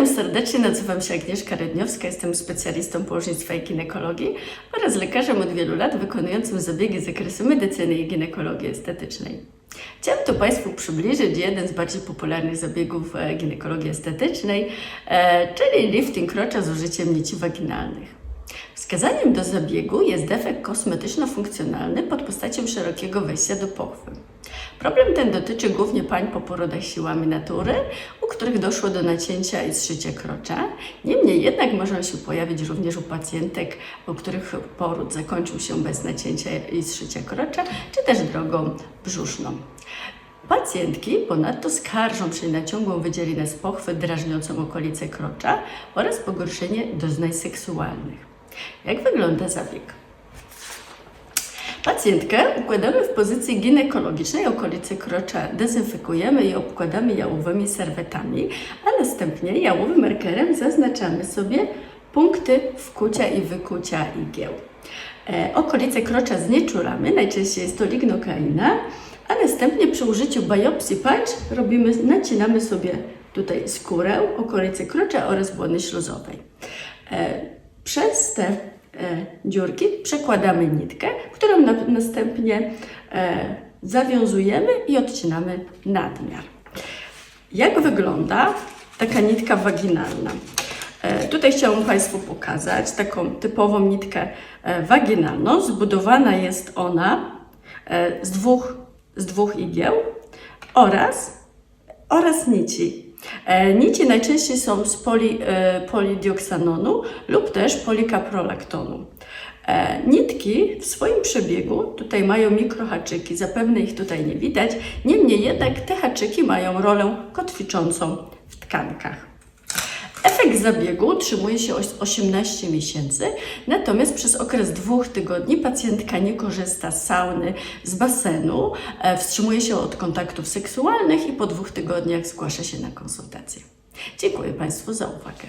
Witam serdecznie, nazywam się Agnieszka Redniowska, jestem specjalistą położnictwa i ginekologii oraz lekarzem od wielu lat wykonującym zabiegi z zakresu medycyny i ginekologii estetycznej. Chciałam tu Państwu przybliżyć jeden z bardziej popularnych zabiegów e, ginekologii estetycznej, e, czyli lifting krocza z użyciem nici waginalnych. Wskazaniem do zabiegu jest defekt kosmetyczno-funkcjonalny pod postacią szerokiego wejścia do pochwy. Problem ten dotyczy głównie pań po porodach siłami natury, których doszło do nacięcia i zszycia krocza. Niemniej jednak może się pojawić również u pacjentek, u których poród zakończył się bez nacięcia i zszycia krocza, czy też drogą brzuszną. Pacjentki ponadto skarżą się na ciągłą wydzielinę z pochwy drażniącą okolice krocza oraz pogorszenie doznań seksualnych. Jak wygląda zabieg? Pacjentkę układamy w pozycji ginekologicznej, okolice krocza dezynfekujemy i obkładamy jałowymi serwetami, a następnie jałowym markerem zaznaczamy sobie punkty wkucia i wykucia igieł. E, okolice krocza znieczulamy, najczęściej jest to lignokaina, a następnie przy użyciu biopsji pańcz robimy, nacinamy sobie tutaj skórę, okolice krocza oraz błony śluzowej. E, przez te e, dziurki przekładamy nitkę, którą na, następnie e, zawiązujemy i odcinamy nadmiar. Jak wygląda taka nitka waginalna? E, Tutaj chciałam Państwu pokazać taką typową nitkę e, waginalną. Zbudowana jest ona e, z dwóch, z dwóch igieł oraz, oraz nici. E, Nici najczęściej są z poli, e, polidioksanonu lub też polikaprolaktonu. E, Nitki w swoim przebiegu tutaj mają mikrohaczyki, zapewne ich tutaj nie widać, niemniej jednak te haczyki mają rolę kotwiczącą w tkankach. Efekt zabiegu utrzymuje się oś- 18 miesięcy, natomiast przez okres dwóch tygodni pacjentka nie korzysta z sauny, z basenu, e, wstrzymuje się od kontaktów seksualnych i po dwóch tygodniach zgłasza się na konsultację. Dziękuję Państwu za uwagę.